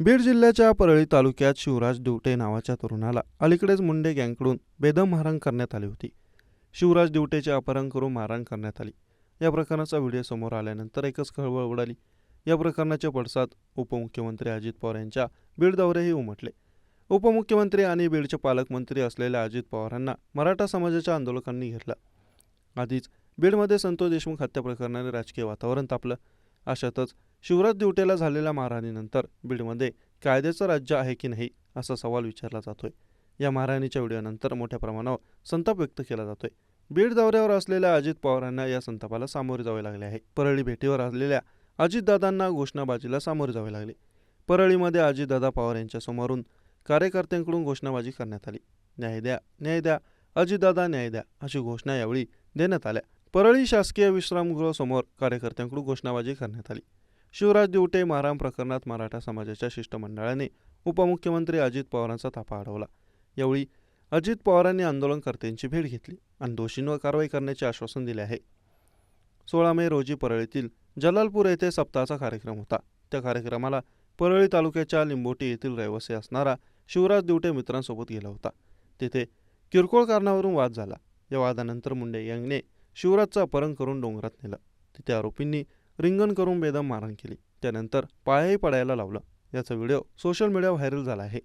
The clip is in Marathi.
बीड जिल्ह्याच्या परळी तालुक्यात शिवराज दिवटे नावाच्या तरुणाला अलीकडेच मुंडे गँगकडून बेदम मारहाण करण्यात आली होती. शिवराज दिवटेचे अपहरण करून मारहाण करण्यात आली. या प्रकरणाचा व्हिडिओ समोर आल्यानंतर एकच खळबळ उडाली. या प्रकरणाचे पडसाद उपमुख्यमंत्री अजित पवार यांच्या बीड दौरेही उमटले. उपमुख्यमंत्री आणि बीडचे पालकमंत्री असलेल्या अजित पवारांना मराठा समाजाच्या आंदोलकांनी घेतलं. आधीच बीडमध्ये संतोष देशमुख हत्या प्रकरणाने राजकीय वातावरण तापलं. अशातच शिवराज दिवटेला झालेल्या मारहाणीनंतर बीडमध्ये कायद्याचं राज्य आहे की नाही असा सवाल विचारला जातोय. या मारहाणीच्या व्हिडिओनंतर मोठ्या प्रमाणावर संताप व्यक्त केला जातोय. बीड दौऱ्यावर असलेल्या अजित पवारांना या संतापाला सामोरे जावे लागले आहे. परळी भेटीवर असलेल्या अजितदादांना घोषणाबाजीला सामोरे जावे लागले. परळीमध्ये अजितदादा पवार यांच्या समोरून कार्यकर्त्यांकडून घोषणाबाजी करण्यात आली. न्याय द्या न्याय द्या अजितदादा न्याय द्या अशी घोषणा यावेळी देण्यात आल्या. परळी शासकीय विश्रामगृह समोर कार्यकर्त्यांकडून घोषणाबाजी करण्यात आली. शिवराज दिवटे माराम प्रकरणात मराठा समाजाच्या शिष्टमंडळाने उपमुख्यमंत्री अजित पवारांचा ताफा अडवला. यावेळी अजित पवारांनी आंदोलनकर्त्यांची भेट घेतली आणि दोषींवर कारवाई करण्याचे आश्वासन दिले आहे. सोळा मे रोजी परळीतील जलालपूर येथे सप्ताहाचा कार्यक्रम होता. त्या कार्यक्रमाला परळी तालुक्याच्या लिंबोटी येथील रहिवासी असणारा शिवराज दिवटे मित्रांसोबत गेला होता. तेथे किरकोळ कारणावरून वाद झाला. या वादानंतर मुंडे यांनी शिवराजचं अपहरण करून डोंगरात नेलं. तिथे आरोपींनी रिंगण करून बेदम मारहाण केली. त्यानंतर पायही पडायला लावलं. याचा व्हिडिओ सोशल मीडिया व्हायरल झाला आहे.